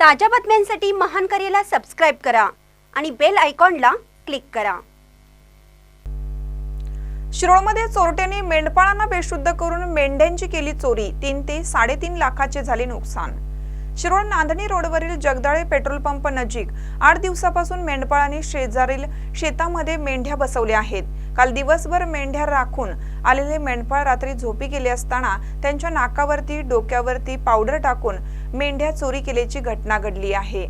ताज्या बातम्यांसाठी महान करेला सबस्क्राईब करा आणि बेल आयकॉनला क्लिक करा. शिरोळमध्ये चोरट्यांनी मेंढपाळांना बेशुद्ध करून मेंढ्यांची केली चोरी. तीन ते साडेतीन लाखाचे झाले नुकसान. शिरोळ नांदणी रोडवरील जगदाळे पेट्रोल पंप नजीक आठ दिवसापासून मेंढपाळांनी शेजारील शेतामध्ये मेंढ्या बसवल्या आहेत. काल दिवसभर मेंढ्या राखून आलेले मेंढपाळ रात्री झोपी गेले असताना त्यांच्या नाकावरती डोक्यावरती पावडर टाकून मेंढ्या चोरी केल्याची घटना घडली आहे.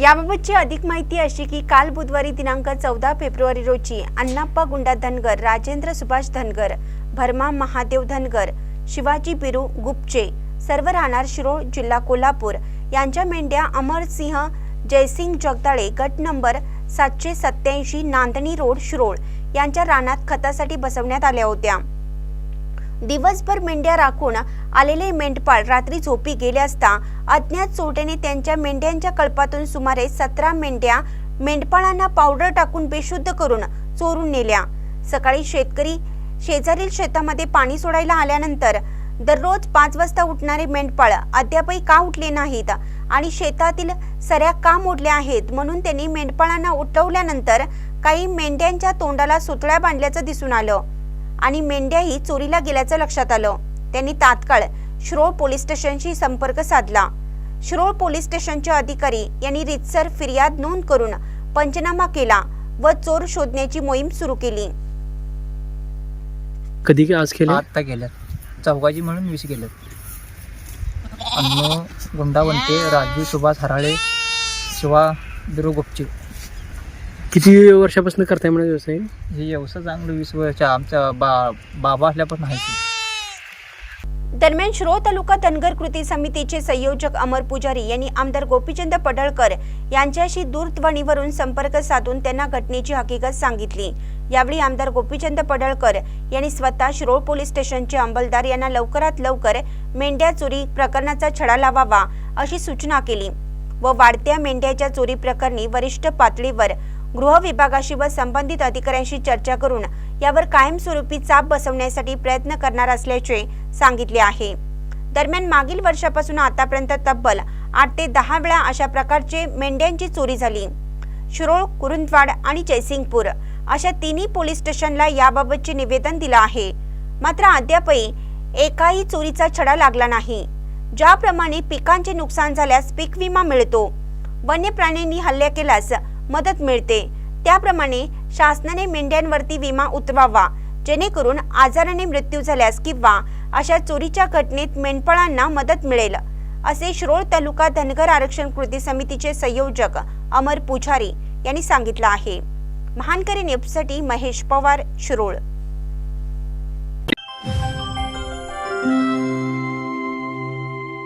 याबाबतची अधिक माहिती अशी की काल बुधवारी दिनांक चौदा फेब्रुवारी रोजी अण्णाप्पा गुंडा धनगर राजेंद्र सुभाष धनगर भरमा महादेव धनगर शिवाजी बिरू गुप्चे सर्व राहणार शिरोळ जिल्हा कोल्हापूर यांच्या मेंढ्या अमरसिंह जयसिंग जगदाळे गट नंबर सातशे सत्याऐंशी नांदणी रोड शिरोळ यांच्या रानात खतासाठी बसवण्यात आल्या होत्या. दिवसभर मेंढ्या राखून आलेले मेंढपाळ रात्री झोपी गेले असता अज्ञात चोरट्याने त्यांच्या मेंढ्यांच्या कळपातून सुमारे सतरा मेंढ्या मेंढपाळांना पावडर टाकून बेशुद्ध करून चोरून नेल्या. सकाळी शेतकरी शेजारील शेतामध्ये पाणी सोडायला आल्यानंतर दररोज पाच वाजता उठणारे मेंढपाळ अद्यापही का उठले नाहीत आणि शेतातील सऱ्या का मोडल्या आहेत म्हणून त्यांनी मेंढपाळांना उठवल्यानंतर काही मेंढ्यांच्या तोंडाला सुतळ्या बांधल्याचं दिसून आलं आणि मेंढ्याही चोरीला गेल्याचं लक्षात आलं. त्यांनी तात्काळ शिरोळ पोलीस स्टेशनशी संपर्क साधला. शिरोळ पोलीस स्टेशनचे अधिकारी यांनी रितसर फिर्याद नोंद करून पंचनामा केला व चोर शोधण्याची मोहीम सुरू केली. कधी आज केले? आत्ता गेल्यात चौघाची म्हणून वीस गेल्यात अन्न गुंडावंते राजू सुभाष हराळे शिवा बिरू गुप्चे किती वर्षापासून करताय म्हणा व्यवसाय? हे व्यवसाय चांगलं वीस वर्षाच्या आमच्या बा बाबा असल्यापासून आहे. दरम्यान श्रो तालुका धनगर कृती समितीचे संयोजक अमर पुजारी यांनी आमदार गोपीचंद पडळकर यांच्याशी दूरध्वनीवरून संपर्क साधून त्यांना घटनेची हकीकत सांगितली. यावेळी आमदार गोपीचंद पडळकर यांनी स्वतः शिरोळ पोलीस स्टेशनचे अंमलदार यांना लवकरात लवकर मेंढ्या चोरी प्रकरणाचा छडा लावावा अशी सूचना केली व वाढत्या मेंढ्याच्या चोरी प्रकरणी वरिष्ठ पातळीवर गृह विभागाशी व संबंधित अधिकाऱ्यांशी चर्चा करून यावर कायमस्वरूपी चाप बसवण्यासाठी प्रयत्न करणार असल्याचे सांगितले आहे. दरम्यान मागील वर्षापासून आतापर्यंत तब्बल आठ ते दहा वेळा अशा प्रकारचे मेंढ्यांची चोरी झाली. शिरोळ कुरुंदवाड आणि जयसिंगपूर अशा तिन्ही पोलीस स्टेशनला याबाबतचे निवेदन दिलं आहे. मात्र अद्यापही एकाही चोरीचा छडा लागला नाही. ज्याप्रमाणे पिकांचे नुकसान झाल्यास पीक विमा मिळतो. वन्य प्राण्यांनी हल्ला केल्यास मदत मिळते. त्याप्रमाणे शासनाने मेंढ्यांवरती विमा उतरवावा जेणेकरून आजाराने मृत्यू झाल्यास किंवा अशा चोरीच्या घटनेत मेंढपाळांना मदत मिळेल असे श्रोळ तालुका धनगर आरक्षण कृती समितीचे संयोजक अमर पुजारी यांनी सांगितलं आहे. महानकरी नेपसाठी महेश पवार श्रोळ.